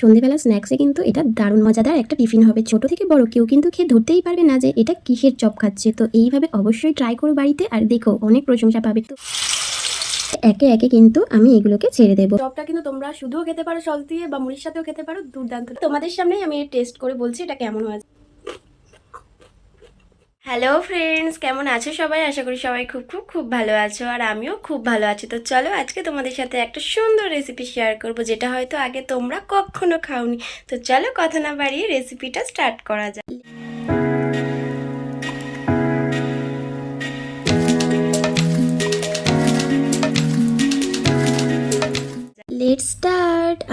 সন্ধেবেলা স্ন্যাক্সে কিন্তু এটা দারুণ মজাদার একটা টিফিন হবে। ছোট থেকে বড় কেউ কিন্তু খেয়ে ধরতেই পারবে না যে এটা কিসের চপ খাচ্ছে। তো এইভাবে অবশ্যই ট্রাই করো বাড়িতে। আর দেখো, অনেক প্রশংসা পাবে। তো একে একে কিন্তু আমি এগুলোকে ছেড়ে দেবো। চপটা কিন্তু তোমরা শুধুও খেতে পারো সস দিয়ে বা মুড়ির সাথেও খেতে পারো, দুর্দান্ত। তোমাদের সামনেই আমি টেস্ট করে বলছি এটা কেমন হয়েছে। হ্যালো ফ্রেন্ডস কেমন আছো সবাই? আশা করি সবাই খুব খুব খুব ভালো আছো আর আমিও খুব ভালো আছি। তো চলো আজকে তোমাদের সাথে একটা সুন্দর রেসিপি শেয়ার করব, যেটা হয়তো আগে তোমরা কখনো খাওনি। তো চলো কথা না বাড়িয়ে রেসিপিটা স্টার্ট করা যাক।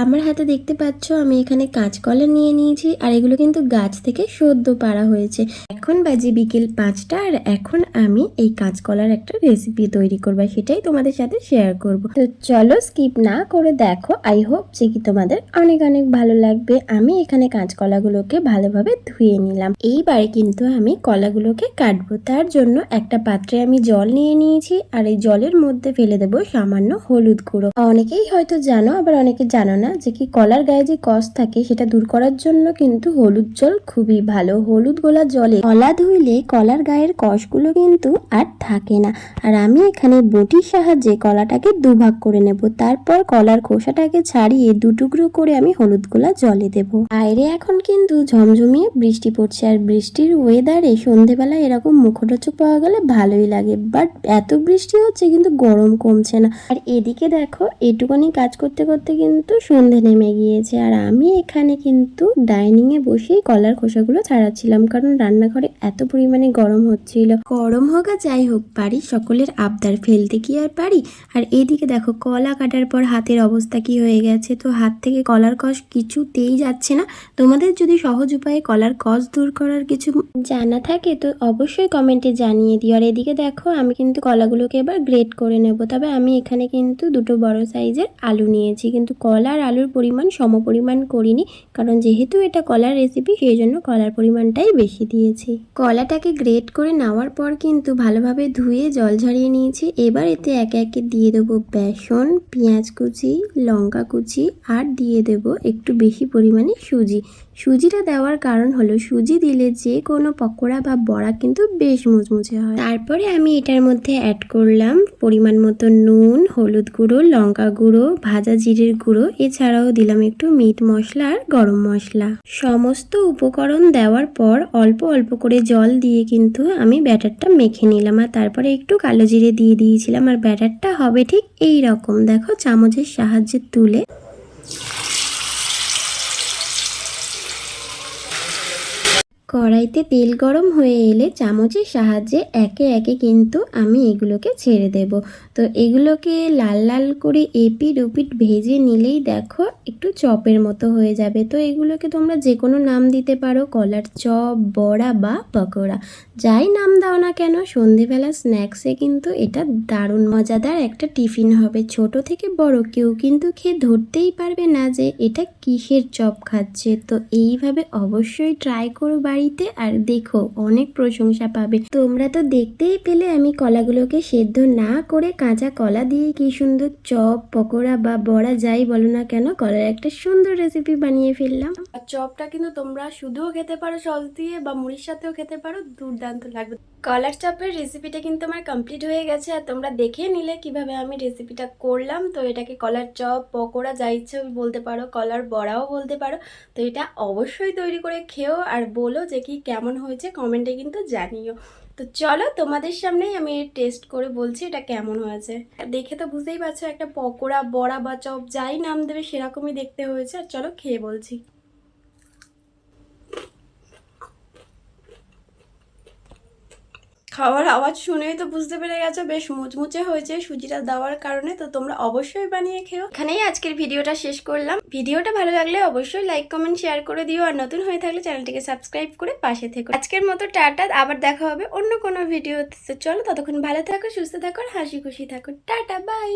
আমার হাতে দেখতে পাচ্ছ, আমি এখানে কাঁচকলা নিয়ে নিয়েছি আর এগুলো কিন্তু গাছ থেকে সদ্য পাড়া হয়েছে। এখন বাজে বিকেল পাঁচটা আর এখন আমি এই কাঁচকলার একটা রেসিপি তৈরি করব সেটাই তোমাদের সাথে শেয়ার করব। তো চলো স্কিপ না করে দেখো আই হোপ যে কি তোমাদের অনেক অনেক ভালো লাগবে। আমি এখানে কাঁচকলাগুলোকে ভালোভাবে ধুয়ে নিলাম। এইবারে কিন্তু আমি কলাগুলোকে কাটবো। তার জন্য একটা পাত্রে আমি জল নিয়ে নিয়েছি আর এই জলের মধ্যে ফেলে দেবো সামান্য হলুদ গুঁড়ো। অনেকেই হয়তো জানো, আবার অনেকে জানো না যে কি কলার গায়ে যে কষ থাকে সেটা দূর করার জন্য কিন্তু হলুদ জল খুবই ভালো। হলুদ গোলা জলে কলা ধুইলে কলার গায়ের কষগুলো কিন্তু আর থাকে না। আর আমি এখানে বটির সাহায্যে কলাটাকে দুভাগ করে নেব। তারপর কলার খোসাটাকে ছাড়িয়ে দুটুকরো করে আমি হলুদ গোলা জলে দেব। বাইরে এখন কিন্তু ঝমঝমিয়ে বৃষ্টি পড়ছে আর বৃষ্টির ওয়েদারে সন্ধেবেলা এরকম মুখরোচক পাওয়া গেলে ভালোই লাগে। বাট এত বৃষ্টি হচ্ছে কিন্তু গরম কমছে না। আর এদিকে দেখো, এটুকুনি কাজ করতে করতে কিন্তু সন্ধে নেমে গিয়েছে আর আমি এখানে কিন্তু ডাইনিং এ বসেই কলার খোসাগুলো ছাড়াচ্ছিলাম কারণ রান্নাঘরে এত পরিমাণে গরম হচ্ছিল। গরম হোক আর যাই হোক পারি সকলের আবদার ফেলতে কি আর পারি? আর এইদিকে দেখো কলা কাটার পর হাতের অবস্থা কি হয়ে গেছে? তো হাত থেকে কলার কষ কিছুতেই যাচ্ছে না। তোমাদের যদি সহজ উপায়ে কলার কষ দূর করার কিছু জানা থাকে তো অবশ্যই কমেন্টে জানিয়ে দিও। আর এদিকে দেখো আমি কিন্তু কলাগুলোকে এবার গ্রেট করে নেব। তবে আমি এখানে কিন্তু দুটো বড় সাইজের আলু নিয়েছি। কিন্তু কলার আর আলুর পরিমাণ, সমপরিমাণ করিনি। কারণ যেহেতু এটা কলার রেসিপি সেই জন্য কলার পরিমাণটাই বেশি দিয়েছি। কলাটাকে গ্রেট করে নেওয়ার পর কিন্তু ভালোভাবে ধুয়ে জল ঝরিয়ে নিয়েছি। এবার এতে একে একে দিয়ে দেবো বেসন, পেঁয়াজ কুচি, লঙ্কা কুচি আর দিয়ে দেবো একটু বেশি পরিমাণে সুজি। সুজিটা দেওয়ার কারণ হলো সুজি দিলে যে কোনো পকোড়া বা বড়া কিন্তু বেশ মুচমুচে হয়। তারপরে আমি এটার মধ্যে অ্যাড করলাম পরিমাণ মতো নুন, হলুদ গুঁড়ো, লঙ্কা গুঁড়ো, ভাজা জিরের গুঁড়ো, এছাড়াও দিলাম একটু মিট মশলা আর গরম মশলা। সমস্ত উপকরণ দেওয়ার পর অল্প অল্প করে জল দিয়ে কিন্তু আমি ব্যাটারটা মেখে নিলাম আর তারপরে একটু কালো জিরে দিয়ে দিয়েছিলাম আর ব্যাটারটা হবে ঠিক এই রকম। দেখো চামচের সাহায্যে তুলে কড়াইতে তেল গরম হয়ে এলে চামচের সাহায্যে একে একে কিন্তু আমি এগুলোকে ছেড়ে দেব। তো এগুলোকে লাল লাল করে এপিট ওপিট ভেজে নিলেই দেখো একটু চপের মতো হয়ে যাবে। তো এগুলোকে তোমরা যে কোনো নাম দিতে পারো, কলার চপ, বড়া বা পকোড়া। যাই নাম দাও না কেন, সন্ধেবেলা স্ন্যাক্সে কিন্তু এটা দারুণ মজাদার একটা টিফিন হবে। ছোট থেকে বড় কেউ কিন্তু খেয়ে ধরতেই পারবে না যে এটা কিসের চপ খাচ্ছে। তো এইভাবে অবশ্যই ট্রাই করো বাড়িতে আর দেখো, অনেক প্রশংসা পাবে। তোমরা তো দেখতেই পেলে আমি কলাগুলোকে সেদ্ধ না করে কাঁচা কলা দিয়ে কি সুন্দর চপ, পকোড়া বা বড়া যাই বলো না কেন, কলার একটা সুন্দর রেসিপি বানিয়ে ফেললাম। আর চপটা কিন্তু তোমরা শুধুও খেতে পারো, সস দিয়ে বা মুড়ির সাথেও খেতে পারো, দুর্দান্ত লাগবে। কলার চপের রেসিপিটা কিন্তু আমার কমপ্লিট হয়ে গেছে আর তোমরা দেখে নিলে কীভাবে আমি রেসিপিটা করলাম। তো এটাকে কলার চপ পকোড়া যা ইচ্ছে বলতে পারো কলার বড়াও বলতে পারো। তো এটা অবশ্যই তৈরি করে খেও আর বলো যে কি কেমন হয়েছে কমেন্টে কিন্তু জানিও। তো চলো তোমাদের সামনেই আমি টেস্ট করে বলছি এটা কেমন হয়েছে। দেখে তো বুঝতেই পারছ একটা পকোড়া, বড়া বা চপ যাই নাম দেবে সেরকমই দেখতে হয়েছে। আর চলো খেয়ে বলছি। খাওয়ার আওয়াজ শুনেই তো বুঝতে পেরে গেছো, বেশ মুচমুচে হয়েছে সুজিটা দেওয়ার কারণে, তো তোমরা অবশ্যই বানিয়ে খেও। এখানেই আজকের ভিডিওটা শেষ করলাম। ভিডিওটা ভালো লাগলে অবশ্যই লাইক কমেন্ট শেয়ার করে দিও, আর নতুন হয়ে থাকলে চ্যানেলটিকে সাবস্ক্রাইব করে পাশে থেকো। আজকের মতো টাটা, আবার দেখা হবে অন্য কোনো ভিডিও চলো, ততক্ষণ ভালো থাকো, সুস্থ থাকো হাসি খুশি থাকো। Tata bye